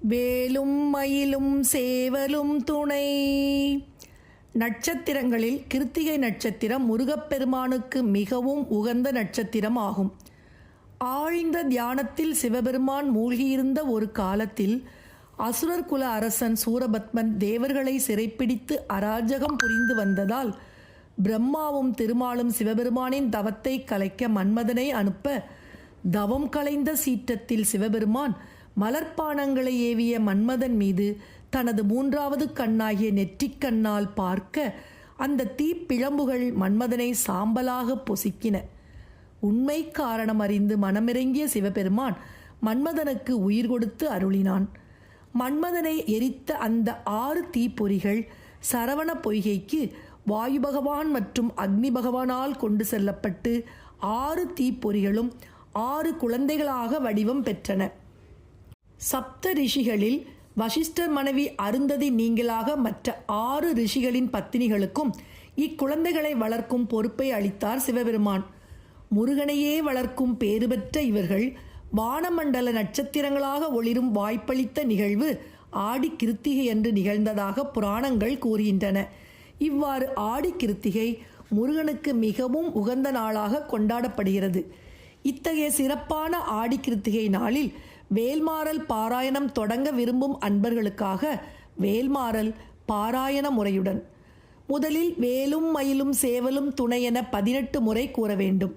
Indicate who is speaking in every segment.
Speaker 1: வேலும் மயிலும் சேவலும் துணை. நட்சத்திரங்களில் கிருத்திகை நட்சத்திரம் முருகப்பெருமானுக்கு மிகவும் உகந்த நட்சத்திரம் ஆகும் ஆழ்ந்த தியானத்தில் சிவபெருமான் மூழ்கியிருந்த ஒரு காலத்தில் அசுரர் குல அரசன் சூரபத்மன் தேவர்களை சிறைப்பிடித்து அராஜகம் புரிந்து வந்ததால் பிரம்மாவும் திருமாலும் சிவபெருமானின் தவத்தை கலைக்க மன்மதனை அனுப்ப தவம் கலைந்த சீற்றத்தில் சிவபெருமான் மலர்ப்பானங்களை ஏவிய மன்மதன் மீது தனது மூன்றாவது கண்ணாகிய நெற்றிக்கண்ணால் பார்க்க அந்த தீப்பிழம்புகள் மன்மதனை சாம்பலாக பொசுக்கின. உண்மை காரணம் அறிந்து மனமிறங்கிய சிவபெருமான் மன்மதனுக்கு உயிர் கொடுத்து அருளினான். மன்மதனை எரித்த அந்த ஆறு தீப்பொறிகள் சரவண பொய்கைக்கு வாயு பகவான் மற்றும் அக்னி பகவானால் கொண்டு செல்லப்பட்டு ஆறு தீப்பொறிகளும் ஆறு குழந்தைகளாக வடிவம் பெற்றன. சப்த ரிஷிகளில் வசிஷ்டர் மனைவி அருந்ததி நீங்களாக மற்ற ஆறு ரிஷிகளின் பத்தினிகளுக்கும் இக்குழந்தைகளை வளர்க்கும் பொறுப்பை அளித்தார் சிவபெருமான். முருகனையே வளர்க்கும் பேறு பெற்ற இவர்கள் வானமண்டல நட்சத்திரங்களாக ஒளிரும் வாய்ப்பளித்த நிகழ்வு ஆடி கிருத்திகை என்று நிகழ்ந்ததாக புராணங்கள் கூறுகின்றன. இவ்வாறு ஆடி கிருத்திகை முருகனுக்கு மிகவும் உகந்த நாளாக கொண்டாடப்படுகிறது. இத்தகைய சிறப்பான ஆடி கிருத்திகை நாளில் வேல்மாறல் பாராயணம் தொடங்க விரும்பும் அன்பர்களுக்காக வேல்மாறல் பாராயண முறையுடன். முதலில் வேலும் மயிலும் சேவலும் துணை என பதினெட்டு முறை கூற வேண்டும்.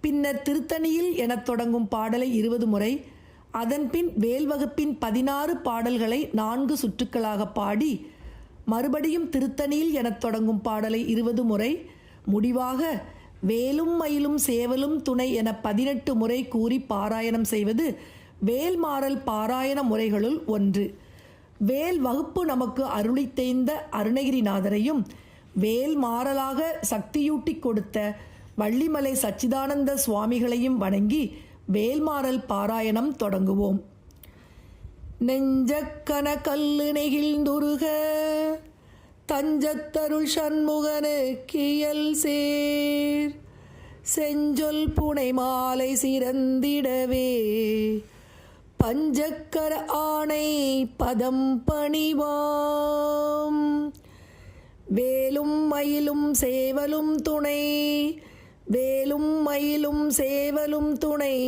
Speaker 1: பின்னர் திருத்தணியில் எனத் தொடங்கும் பாடலை இருபது முறை அதன்பின் வேல் வகுப்பின் பதினாறு பாடல்களை நான்கு சுற்றுக்களாக பாடி மறுபடியும் திருத்தணியில் எனத் தொடங்கும் பாடலை இருபது முறை முடிவாக வேலும் மயிலும் சேவலும் துணை என பதினெட்டு முறை கூறி பாராயணம் செய்வது வேல்மாறல் பாராயண முறைகளுள் ஒன்று. வேல் வகுப்பு நமக்கு அருளி தேய்ந்த அருணகிரிநாதரையும் வேல் மாறலாக சக்தியூட்டி கொடுத்த வள்ளிமலை சச்சிதானந்த சுவாமிகளையும் வணங்கி வேல்மாறல் பாராயணம் தொடங்குவோம். நெஞ்சக்கன கல்லு நெகிழ்ந்துருக தஞ்சத்தருள் சண்முகனு கியல் சேர் செஞ்சொல் புனை மாலை சிறந்திடவே பஞ்சக்கர ஆணை பதம் பணிவாம். வேலும் மயிலும் சேவலும் துணை. வேலும் மயிலும் சேவலும் துணை.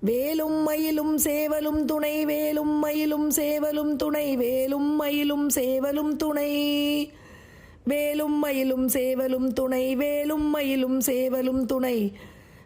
Speaker 1: வேலும் மயிலும் சேவலும் துணை. வேலும் மயிலும் சேவலும் துணை. வேலும் மயிலும் சேவலும் துணை. வேலும் மயிலும் சேவலும் துணை. வேலும் மயிலும் சேவலும் துணை.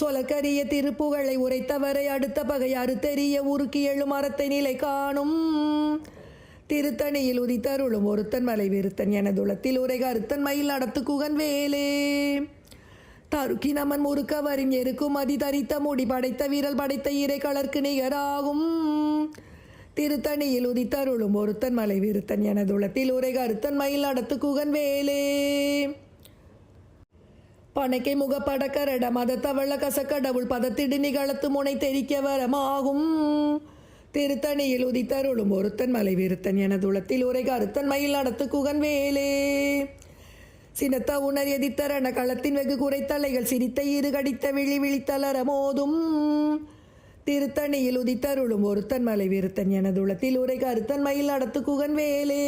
Speaker 1: சொலக்கரிய திருப்புகழை உரைத்தவரை அடுத்த பகை தெரிய உருக்கி எழும் மரத்தை நிலை காணும். திருத்தணியில் உதித்தருளும் ஒருத்தன் மலை விருத்தன் எனதுளத்தில் உரை கருத்தன் மயில் நடத்து குகன் வேலே. தருக்கி நமன் முறுக்க வரும் எருக்கும் அதி தரித்த முடி படைத்த வீரல் படைத்த இறை கலர்க்கு நிகராகும். திருத்தணியில் உதித்தருளும் ஒருத்தன் மலை விருத்தன் எனதுளத்தில் உரை கருத்தன் மயில் நடத்து குகன் வேலே. பனைக்கை முகப்பட கரட மதத்தவள கசக்கடவுள் பதத்திடு நிகழத்து முனை தெரிக்க வரமாகும். திருத்தணியில் உதித்தருளும் ஒருத்தன் மலை விருத்தன் எனதுளத்தில் உரை கருத்தன் மயில் நடத்து குகன் வேலே. சினத்த உணர் எதித்தரண களத்தின் வெகு குறைத்தலைகள் சிரித்த இரு கடித்த விழி விழித்தலர மோதும். திருத்தணியில் உதித்தருளும் ஒருத்தன் மலை விருத்தன் எனதுளத்தில் உரை கருத்தன் மயில் நடத்து குகன் வேலே.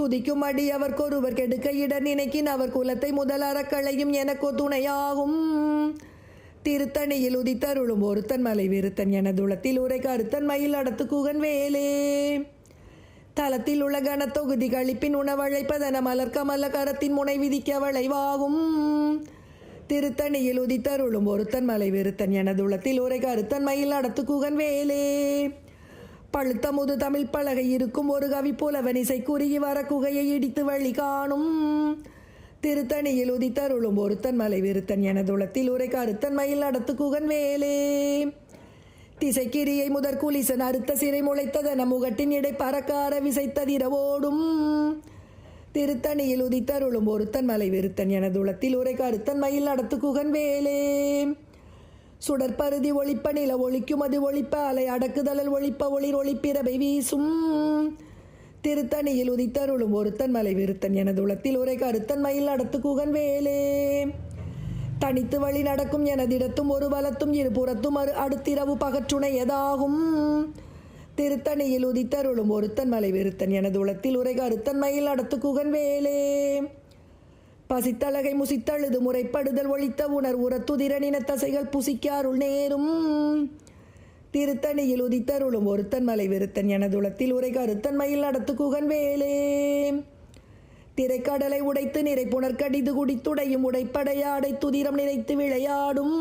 Speaker 1: துதிக்கும் அடி அவர்க்கொருவர் கெடுக்க இட நினைக்கின் அவர் குலத்தை முதல் அறக்களையும் எனக்கோ துணையாகும் திருத்தணியில் உதித்தருளும் ஒருத்தன் மலை விருத்தன் எனதுளத்தில் உரை கருத்தன் மயில் நடத்து குகன் வேலே. தளத்தில் உள்ள கனத்தொகுதி கழிப்பின் உணவழைப்பதன மலர் கமல கரத்தின் முனை விதிக்க வளைவாகும். திருத்தணியில் உதித்தருளும் ஒருத்தன் மலை விருத்தன் எனதுளத்தில் உரை கருத்தன் மயில் நடத்து குகன் வேலே. பழுத்த முது தமிழ் பலகை இருக்கும் ஒரு கவி புலவன் இசை குறுகி வர குகையை இடித்து வழி காணும். திருத்தணியில் உதித்தருளும் ஒருத்தன் மலை விருத்தன் எனதுளத்தில் உரை கருத்தன் மயில் நடத்து குகன் வேலே திசைக்கிரியை முதற் குலிசன் அறுத்த சிறை முளைத்ததன முகட்டின் இடை பறக்கார விசைத்ததிரவோடும் திருத்தணியில் உதித்தருளும் ஒருத்தன் மலை விருத்தன் எனதுளத்தில் உரை கருத்தன் மயில் நடத்து குகன் வேலே சுடற்பருதி ஒளிப்ப நில ஒளிக்கும் அது ஒளிப்ப அலை அடக்குதலல் ஒளிப்ப ஒளிர் ஒளிப்பிரபை வீசும். திருத்தணியில் உதித்தருளும் ஒருத்தன் மலை விருத்தன் எனதுளத்தில் உரை கருத்தன் மயில் நடத்து குகன் வேலே. தனித்து வழி நடக்கும் எனதிடத்தும் ஒரு வலத்தும் இருபுறத்தும் அரு அடுத்திரவு பகற்றுணையதாகும் திருத்தணியில் உதித்தருளும் ஒருத்தன் மலை விருத்தன் எனது உளத்தில் உரை கருத்தன் மயில் நடத்து குகன் வேலே. பசித்தழகை முசித்தழுது முறைப்படுதல் ஒழித்த உணர் உரத்துதிரனின தசைகள் புசிக்காருள் நேரும். திருத்தணியில் உதித்தருளும் ஒருத்தன் மலை விருத்தன் எனதுளத்தில் உரை கருத்தன் மயில் நடத்து குகன் வேலே. திரைக்கடலை உடைத்து நிறை புனர்கடிது குடித்துடையும் உடைப்படையாடை துதிரம் நிறைத்து விளையாடும்.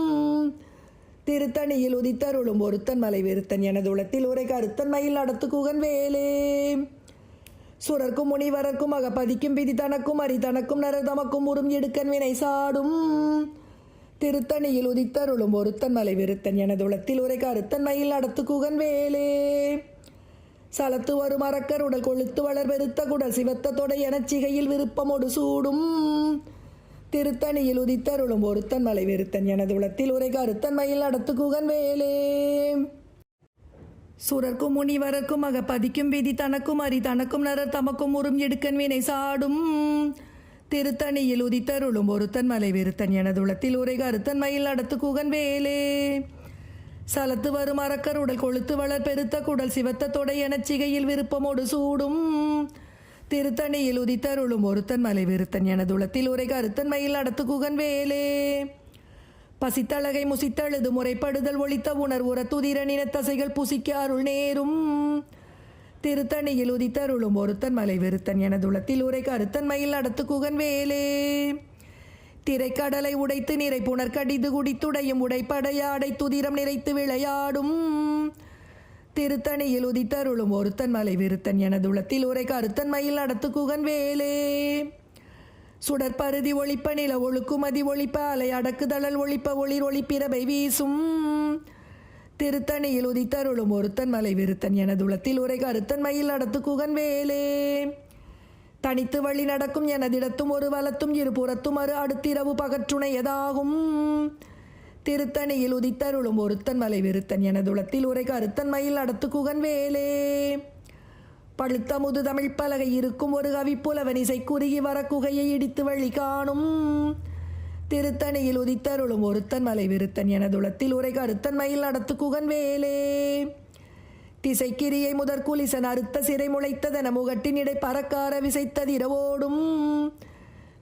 Speaker 1: திருத்தணியில் உதித்தருளும் ஒருத்தன் மலை விருத்தன் எனதுளத்தில் உரை கருத்தன் மயில் நடத்து குகன் வேலே. சுரர்க்கும் முனிவரர்க்கும் அகப்பதிக்கும் விதி தனக்கும் அரி தனக்கும் நரதமக்கும் உறும் எடுக்கன் வினை சாடும். திருத்தணியில் உதித்தருளும் ஒருத்தன் மலை விருத்தன் எனது உளத்தில் உரை கருத்தன் மயில் நடத்து குகன் வேலே. சலத்து வரும் அரக்கர் உடல் கொழுத்து வளர் பெருத்த குடல் சிவத்த தொடை எனச் சிகையில் விருப்பமோடு சூடும். திருத்தணியில் உதித்தருளும் ஒருத்தன் மலை வெறுத்தன் எனது உளத்தில் உரை கருத்தன் மயில் நடத்து குகன் வேலே. சுரர்க்கும் முனிவரர்க்கும் அகப்பதிக்கும் விதி தனக்கும் அரி தனக்கும் நரர் தமக்கும் உறும் எடுக்கன் வினை சாடும். திருத்தணியில் உதித்தருளும் ஒருத்தன் மலை வெறுத்தன் எனது உளத்தில் உரை கருத்தன் மயில் நடத்து குகன் வேலே. சலத்து வரும் அரக்கர் உடல் கொழுத்து வளர் பெருத்த குடல் சிவத்த தொடை எனச் சிகையில் விருப்பமோடு சூடும். திருத்தணியில் உதித்தருளும் ஒருத்தன் மலை வெறுத்தன் எனது உளத்தில் உரை கருத்தன் மயில் நடத்து குகன் வேலே. பசித்தழகை முசித்தழுது முறைப்படுதல் ஒழித்த உணர் உரத்துதிர நினத்தசைகள் புசிக்க அருள் நேரும். திருத்தணியில் உதித்தருளும் ஒருத்தன் மலை விருத்தன் எனது உளத்தில் உரை கருத்தன் மயில் நடத்து குகன் வேலே. திரைக்கடலை உடைத்து நிறை புனர்கடிது குடித்துடையும் உடைப்படையாடை துதிரம் நிறைத்து விளையாடும். திருத்தணியில் உதித்தருளும் ஒருத்தன் மலை விருத்தன் எனது உளத்தில் உரை கருத்தன் மயில் நடத்து குகன் வேலே. சுடற்பருதி ஒழிப்ப நில ஒழுக்குமதி ஒளிப்ப அலை அடக்குதழல் ஒளிப்ப ஒளிர் ஒளிப்பிரபை வீசும். திருத்தணியில் உதித்தருளும் ஒருத்தன் மலை விருத்தன் எனதுளத்தில் உரை கருத்தன் மயில் நடத்து குகன் வேலே. தனித்து வழி நடக்கும் எனதிடத்தும் ஒரு வலத்தும் இருபுறத்தும் அரு அடுத்திரவு பகற்றுணையதாகும் திருத்தணியில் உதித்தருளும் ஒருத்தன் மலை விருத்தன் எனதுளத்தில் உரை கருத்தன் மயில் நடத்து குகன் வேலே. பழுத்த முது தமிழ் பலகை இருக்கும் ஒரு கவிப்புலவன் இசை குறுகி வர குகையை இடித்து வழி காணும். திருத்தணியில் உதித்தருளும் ஒருத்தன் மலை விருத்தன் எனதுளத்தில் உரை கருத்தன் மயில் நடத்து குகன் வேலே. திசைக்கிரியை முதற் குலிசன் அறுத்த சிறை முளைத்ததென முகட்டின் இடை பறக்கார விசைத்ததிரவோடும்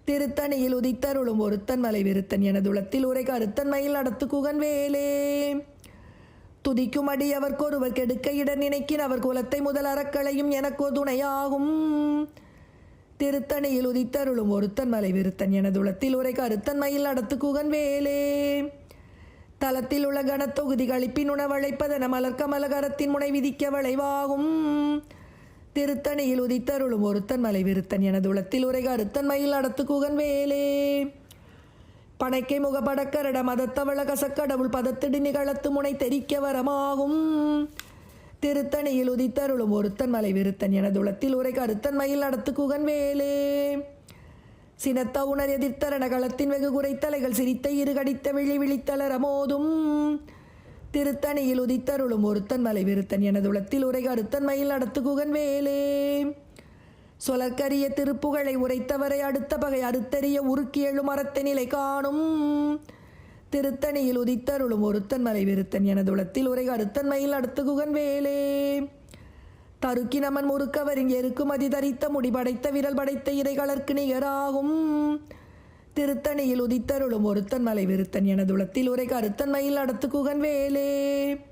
Speaker 1: திருத்தணியில் உதித்தருளும் ஒருத்தன் மலை விருத்தன் எனதுளத்தில் உரை கருத்தன் மயில் நடத்து குகன் வேலே. துதிக்கும் அடி அவர்க்கொருவர் கெடுக்க இட நினைக்கின் அவர் குலத்தை முதல் அறக்களையும் எனக்கோ துணையாகும் திருத்தணியில் உதித்தருளும் ஒருத்தன் மலை விருத்தன் எனதுளத்தில் உரை கருத்தன் மயில் நடத்து குகன் வேலே. தளத்தில் உள்ள கனத்தொகுதி கழிப்பின் உணவழைப்பதன மலர்க்க மலகரத்தின் முனை விதிக்க வளைவாகும். திருத்தணியில் உதித்தருளும் ஒருத்தன் மலை விருத்தன் எனது உளத்தில் உரை கருத்தன் மயில் நடத்து குகன் வேலே. பனைக்கை முகப்படக்கரட மதத்தவள கசக்கடவுள் பதத்திடு நிகழத்து முனை தெரிக்க வரமாகும். திருத்தணியில் உதித்தருளும் ஒருத்தன் மலை விருத்தன் எனது உளத்தில் உரை கருத்தன் மயில் நடத்து குகன் வேலே. சினத்த உணர் எதிர்த்தரண களத்தின் வெகு குறைத்தலைகள் சிரித்த இருகடித்த விழி விழித்தளர மோதும். திருத்தணியில் உதித்தருளும் ஒருத்தன் மலை விருத்தன் எனது உளத்தில் உரை கருத்தன் மயில் நடத்து குகன் வேலே. சொலற்கரிய திருப்புகழை உரைத்தவரை அடுத்த பகை அறுத்தறிய உருக்கி எழும் நிலை காணும். திருத்தணியில் உதித்தருளும் ஒருத்தன் மலை விருத்தன் எனதுளத்தில் உரை கருத்தன் மயில் அடுத்து குகன் வேலே. தருக்கி நமன் முறுக்கவரின் எருக்குமதி தரித்த முடி படைத்த விரல் படைத்த இறை நிகராகும். திருத்தணியில் உதித்தருளும் ஒருத்தன் மலை விருத்தன் எனதுளத்தில் உரை கருத்தன் மயில் அடுத்து குகன் வேலே.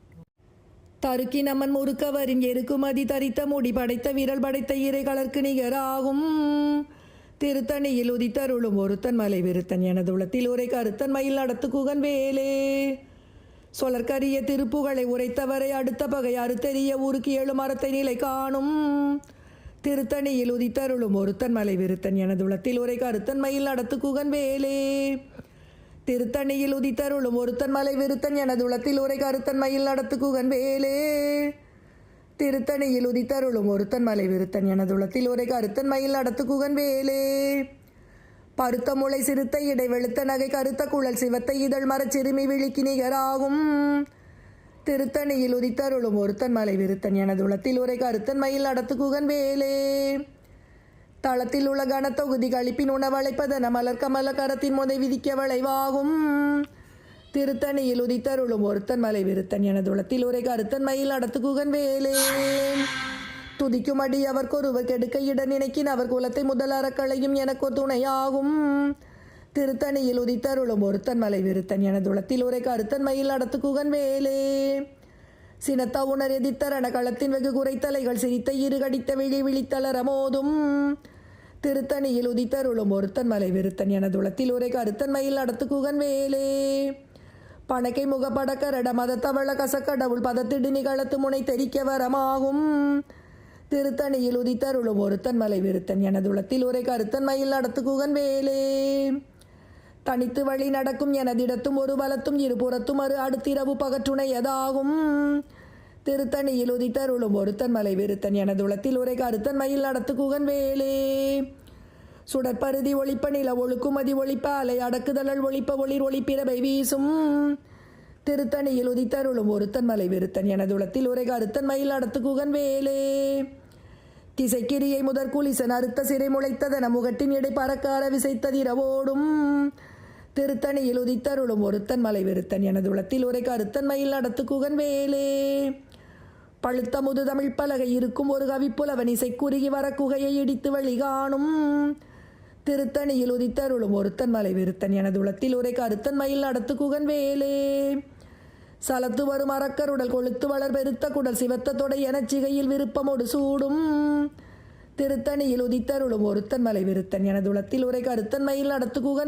Speaker 1: தருக்கி நமன் முறுக்கவரின் எருக்குமதி தரித்த முடி படைத்த விரல் படைத்த இறை கலர்க்கு நிகராகும். திருத்தணியில் உதித்தருளும் ஒருத்தன் மலை விருத்தன் எனதுளத்தில் உரை கருத்தன் மயில் நடத்து குகன் வேலே. சொலற்கரிய திருப்புகளை உரைத்தவரை அடுத்த பகை அறுத்தெறிய ஊருக்கு ஏழு மரத்தை நிலை காணும். திருத்தணியில் உதித்தருளும் ஒருத்தன் மலை விருத்தன் எனதுளத்தில் உரை கருத்தன் மயில் நடத்து குகன் வேலே. திருத்தணியில் உதித்தருளும் ஒருத்தன் மலை விருத்தன் எனது உளத்தில் உரை கருத்தன் மயில் நடத்துக்குகன் வேலே. திருத்தணியில் உதித்தருளும் ஒருத்தன் மலை விருத்தன் எனது உளத்தில் உரை கருத்தன் மயில் நடத்துக்குகன் வேலே. பருத்த முளை சிறுத்த இடை வெளுத்த நகை கருத்த குழல் சிவத்தை இதழ் மரச் சிறுமி விழிக்கு நிகராகும். திருத்தணியில் உதித்தருளும் ஒருத்தன் மலை விருத்தன் எனது உளத்தில் உரை கருத்தன் மயில் நடத்துக்குகன் வேலே. தளத்தில் உள்ள கனத்தொகுதி கழிப்பின் உணவழைப்பதன மலர் கமல கரத்தின் முதை விதிக்க வளைவாகும். திருத்தணியில் உதித்தருளும் ஒருத்தன் மலை விருத்தன் எனது உளத்தில் உரை கருத்தன் மயில் அடத்து குகன் வேலே. துதிக்கும் அடி அவர்க்கொருவர் கெடுக்க இட நினைக்கின் அவர் குலத்தை முதல் அறக்களையும் எனக்கு துணையாகும். திருத்தணியில் உதித்தருளும் ஒருத்தன் மலை விருத்தன் எனது உளத்தில் உரை கருத்தன் மயில் அடத்து குகன் வேலே. சினத்த உணர் எதிர்த்தரண களத்தின் வெகு குறைத்தலைகள் சிரித்த இருகடித்த விழி விழித்தளர மோதும். திருத்தணியில் உதித்தருளும் ஒருத்தன் மலை விருத்தன் எனது உரை கருத்தன் மயில் நடத்து குகன் வேலே பணக்கை முகப்படக்கரட மதத்தவள கசக்கடவுள் பதத்திடு நிகழத்து முனை தெரிக்க வரமாகும். திருத்தணியில் உதித்தருளும் ஒருத்தன் மலை விருத்தன் எனது உரை கருத்தன் மயில் நடத்து குகன் வேலே தனித்து வழி நடக்கும் எனதிடத்தும் ஒரு பலத்தும் இருபுறத்தும் அரு அடுத்திரவு பகற்றுணையதாகும் திருத்தணியில் உதித்தருளும் ஒருத்தன் மலை விருத்தன் எனது உளத்தில் உரை கருத்தன் மயில் நடத்து குகன் வேலே. சுடற்பருதி ஒளிப்ப நில ஒழுக்குமதி ஒழிப்ப அலை அடக்குதழல் ஒளிப்ப ஒளிர் ஒளிப்பிறவை வீசும். திருத்தணியில் உதித்தருளும் ஒருத்தன் மலை விருத்தன் எனது உளத்தில் உரை கருத்தன் மயில் நடத்து குகன் வேலே. திசைக்கிரியை முதற்குலிசன் அறுத்த சிறை முளைத்ததன முகட்டின் இடை பறக்கார விசைத்ததிரவோடும் திருத்தணியில் உதித்தருளும் ஒருத்தன் மலை விருத்தன் எனது உளத்தில் உரை அருத்தன் மயில் நடத்து குகன் வேலே. பழுத்த முது தமிழ் பலகை இருக்கும் ஒரு கவிப்புலவன் இசை குறுகி வர குகையை இடித்து வழி காணும். திருத்தணியில் உதித்தருளும் ஒருத்தன் மலை விருத்தன் எனது உளத்தில் உரை கருத்தன் மயில் நடத்து குகன் வேலே. சலத்து வரும் அரக்கருடல் கொளுத்து வளர் பெருத்த குடல் சிவத்த தொடை எனச் சிகையில் விருப்பமோடு சூடும். திருத்தணியில் உதித்தருளும் ஒருத்தன் மலை விருத்தன் எனது உளத்தில் உரை கருத்தன் மயில்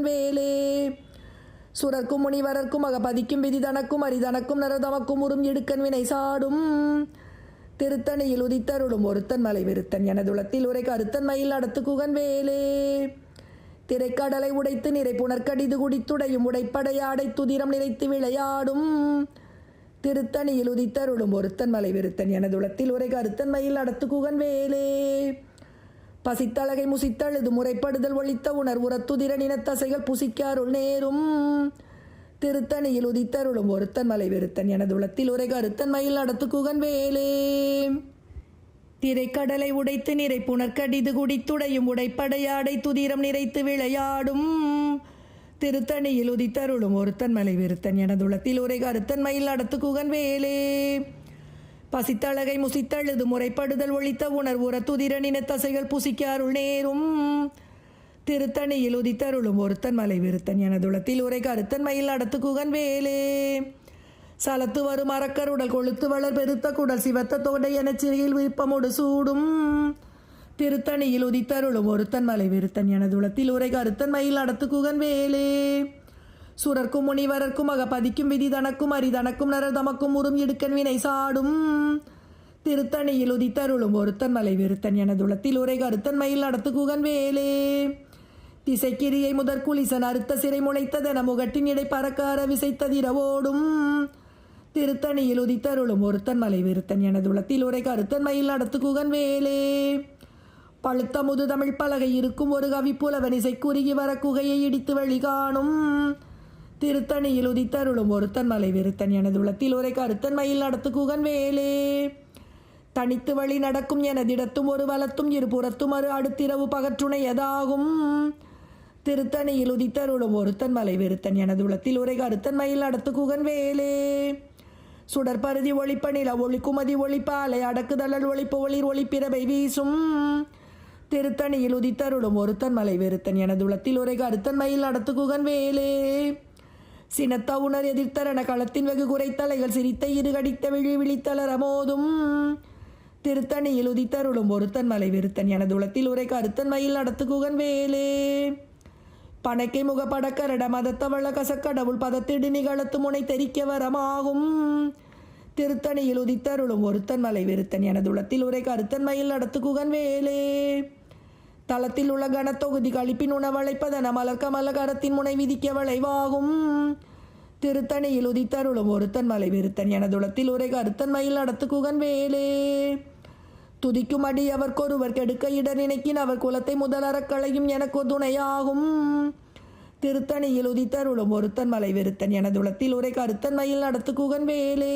Speaker 1: வேலே. சுரர்க்கும் முனிவரர்க்கும் அகபதிக்கும் விதி தனக்கும் அரிதனக்கும் நரதமக்கும் உறும் இடுக்கன் வினை சாடும். திருத்தணியில் உதித்தருளும் ஒருத்தன் மலை விருத்தன் எனதுளத்தில் உரை கருத்தன் மயில் வேலே. திரைக்கடலை உடைத்து நிறை புனர்கடிது குடித்துடையும் உடைப்படையாடை துதிரம் நிறைத்து விளையாடும். திருத்தணியில் உதித்தருளும் ஒருத்தன் மலை விருத்தன் எனதுளத்தில் உரை கருத்தன் மயில் வேலே. பசித்தழகை முசித்தழுது முறைப்படுதல் ஒழித்த உணர் உரத்துதிர நினத்தசைகள் புசிக்காருள் நேரும். திருத்தணியில் உதித்தருளும் ஒருத்தன் மலை விருத்தன் எனது உளத்தில் உரை கருத்தன் மயில் நடத்து குகன் வேலே. திரைக்கடலை உடைத்து நிறை புனர்கடிது குடித்துடையும் உடைப்படையாடை துதிரம் நிறைத்து விளையாடும். திருத்தணியில் உதித்தருளும் ஒருத்தன் மலை விருத்தன் எனது உளத்தில் உரை கருத்தன் மயில் நடத்து குகன் வேலே. பசித்தழகை முசித்தழுது முறைப்படுதல் ஒழித்த உணர்வுற துதிரனின தசைகள் புசிக்காருள் நேரும். திருத்தணியில் உதித்தருளும் ஒருத்தன் மலை விருத்தன் எனதுளத்தில் உரை கருத்தன் மயில் அடத்து குகன் வேலே. சலத்து வரும் அறக்கருடல் கொளுத்து வளர் பெருத்த குடல் சிவத்த தோடை எனச் சிறையில் விருப்பமோடு சூடும். திருத்தணியில் உதித்தருளும் ஒருத்தன் மலை விருத்தன் எனதுளத்தில் உரை கருத்தன் மயில் நடத்து குகன் வேலே. சுரர்க்கும் முனிவரர்க்கும் அகப்பதிக்கும் விதி தனக்கும் அரிதனக்கும் நரதமக்கும் உறும் இடுக்கன் வினை சாடும். திருத்தணியில் உதித்தருளும் ஒருத்தன் மலை விருத்தன் எனதுளத்தில் உரை கருத்தன் மயில் நடத்து குகன் வேலே. திசைக்கிரியை முதற்குலிசன் அறுத்த சிறை முளைத்ததென முகட்டின் இடை பறக்கார விசைத்ததிரவோடும் திருத்தணியில் உதித்தருளும் ஒருத்தன் மலை விருத்தன் எனதுளத்தில் உரை கருத்தன் மயில் நடத்து குகன் வேலே. பழுத்த முது தமிழ் பலகை இருக்கும் ஒரு கவிப்புலவன் இசை குறுகி வர குகையை இடித்து வழி காணும். திருத்தணியில் உதித்தருளும் ஒருத்தன் மலை விருத்தன் எனது உளத்தில் உரை கருத்தன் மயில் நடத்து குகன் வேலே. தனித்து வழி நடக்கும் எனதிடத்தும் ஒரு வலத்தும் இருபுறத்தும் அரு அடுத்திரவு பகற்றுணை எதாகும். திருத்தணியில் உதித்தருளும் ஒருத்தன் மலை விருத்தன் எனது உளத்தில் உரை கருத்தன் மயில் நடத்து குகன் வேலே. சுடற்பருதி ஒளிப்ப நில ஒளிக்குமதி ஒளிப்பாலை அடக்குதழல் ஒளிப்பு ஒளிர் ஒளிப்பிறவை வீசும். திருத்தணியில் உதித்தருளும் ஒருத்தன் மலை வெறுத்தன் எனது உளத்தில் உரை கருத்தன் மயில் நடத்து குகன் வேலே. சினத்த உணர் எதிர்த்தரன களத்தின் வெகு குறைத்தலைகள் சிரித்த இருகடித்த விழி விழித்தளர திருத்தணியில் உதித்தருளும் ஒருத்தன் மலை வெறுத்தன் எனது உளத்தில் உரை கருத்தன் மயில் நடத்து குகன் வேலே. பனைக்கை முகப்படக்கரட மதத்தவள கசக்கடவுள் பதத்திடு நிகழத்து முனை தெரிக்க வரமாகும். திருத்தணியில் உதித்தருளும் ஒருத்தன் மலை விருத்தன் எனது உளத்தில் உரை கருத்தன் மயில் நடத்து குகன் வேலே. தளத்தில் உள்ள கனத்தொகுதி கழிப்பின் உணவழைப்பதன மலர்க்க மலகரத்தின் முனை விதிக்க வளைவாகும். திருத்தணியில் உதித்தருளும் ஒருத்தன் மலை விருத்தன் எனதுளத்தில் உரை கருத்தன் மயில் நடத்து குகன் வேலே. துதிக்கும் அடி அவர்க்கொருவர் கெடுக்க இட நினைக்கின் அவர் குலத்தை முதல் அறக்களையும் எனக்கு துணையாகும். திருத்தணியில் உதித்தருளும் ஒருத்தன் மலை வெறுத்தன் எனதுளத்தில் உரை கருத்தன் மயில் நடத்து குகன் வேலே.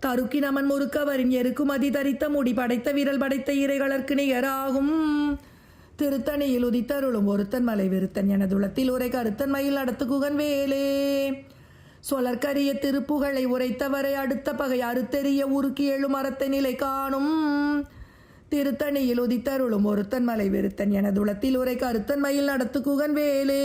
Speaker 1: தருக்கி நமன் முறுக்கவரின் எருக்குமதி தரித்த முடி படைத்த விரல் படைத்த இறைகளற்கு நிகராகும். திருத்தணியில் உதித்தருளும் ஒருத்தன் மலை விருத்தன் எனது உளத்தில் உரை கருத்தன் மயில் நடத்து குகன் வேலே. சொலற்கரிய திருப்புகளை உரைத்தவரை அடுத்த பகை அறுத்தெறிய உருக்கி எழும் மரத்தை நிலை காணும். திருத்தணியில் உதித்தருளும் ஒருத்தன் மலை விருத்தன் எனது உளத்தில் உரை கருத்தன் மயில் நடத்து குகன் வேலே.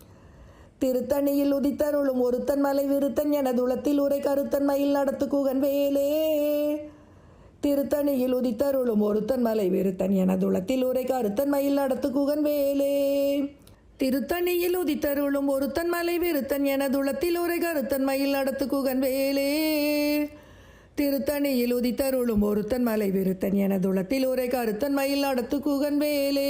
Speaker 1: திருத்தணியில் உதித்தருளும் ஒருத்தன் மலை விருத்தன் எனதுளத்தில் உரை கருத்தன் மயில் நடத்து குகன் வேலே. திருத்தணியில் உதித்தருளும் ஒருத்தன் மலை விருத்தன் எனதுளத்தில் உரை கருத்தன் மயில் நடத்து குகன் வேலே. திருத்தணியில் உதித்தருளும் ஒருத்தன் மலை விருத்தன் எனதுளத்தில் உரை கருத்தன் மயில் நடத்து குகன் வேலே. திருத்தணியில் உதித்தருளும் ஒருத்தன் மலை விருத்தன் எனதுளத்தில் உரை கருத்தன் மயில் நடத்து குகன் வேலே.